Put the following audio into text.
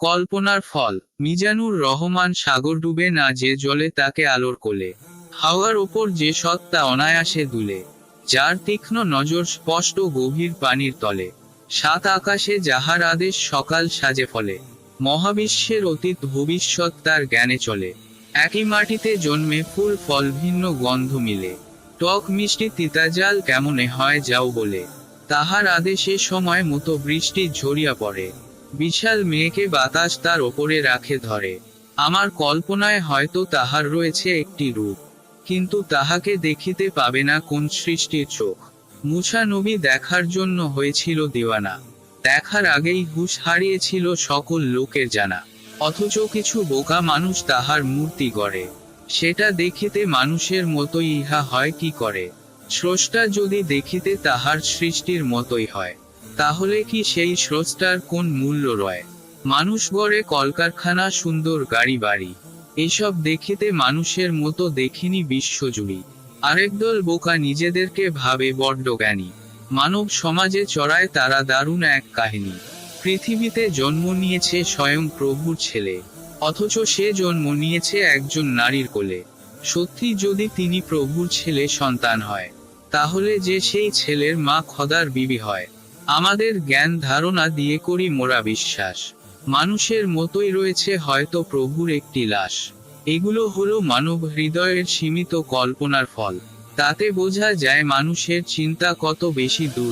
কল্পনার ফল, মিজানুর রহমান সাগর ডুবে না যে জলে তাকে আলোর কোলে। হাওয়ার ওপর যে সত্তা অনায়াসে দুলে, যার তীক্ষ্ণ নজর স্পষ্ট গভীর পানির তলে। সাত আকাশে যাহার আদেশ সকাল সাজে ফলে, মহাবিশ্বের অতীত ভবিষ্যৎ তার জ্ঞানে চলে। একই মাটিতে জন্মে ফুল ফল ভিন্ন গন্ধ মিলে। টক মিষ্টি তিতাজাল কেমনে হয় যাও বলে, তাহার আদেশে সময় মতো বৃষ্টি ঝরিয়া পড়ে। বিশাল মেয়েকে বাতাস তার ওপরে রাখে ধরে। আমার কল্পনায় হয়তো তাহার রয়েছে একটি রূপ, কিন্তু তাহাকে দেখিতে পাবে না কোন সৃষ্টির চোখ। মুসা নবী দেখার জন্য হয়েছিল দিওয়ানা। দেখার আগেই হুশ হারিয়েছিল সকল লোকের জানা। অথচ কিছু বোকা মানুষ তাহার মূর্তি গড়ে। সেটা দেখিতে মানুষের মতোই ইহা হয় কি করে? স্রষ্টা যদি দেখিতে তাহার সৃষ্টির মতোই হয় তাহলে কি সেই স্রোতটার কোন মূল্য রয়? মানুষ গড়ে কলকারখানা, সুন্দর গাড়ি বাড়ি এসব দেখিতে মানুষের মতো দেখিনি বিশ্বজুড়ি। আরেক দল বোকা নিজেদেরকে ভাবে বড্ড জ্ঞানী। মানব সমাজে চড়ায় তারা দারুণ এক কাহিনী। পৃথিবীতে জন্ম নিয়েছে স্বয়ং প্রভুর ছেলে। অথচ সে জন্ম নিয়েছে একজন নারীর কোলে। সত্যি যদি তিনি প্রভুর ছেলে সন্তান হয়, তাহলে যে সেই ছেলের মা খদার বিবি হয়। আমাদের জ্ঞান ধারণা দিয়ে করি মোরা বিশ্বাস। মানুষের মতোই রয়েছে হয়তো প্রভুর একটি লাশ। এগুলো হলো মানব হৃদয়ের সীমিত কল্পনার ফল। তাতে বোঝা যায় মানুষের চিন্তা কত বেশি দূর।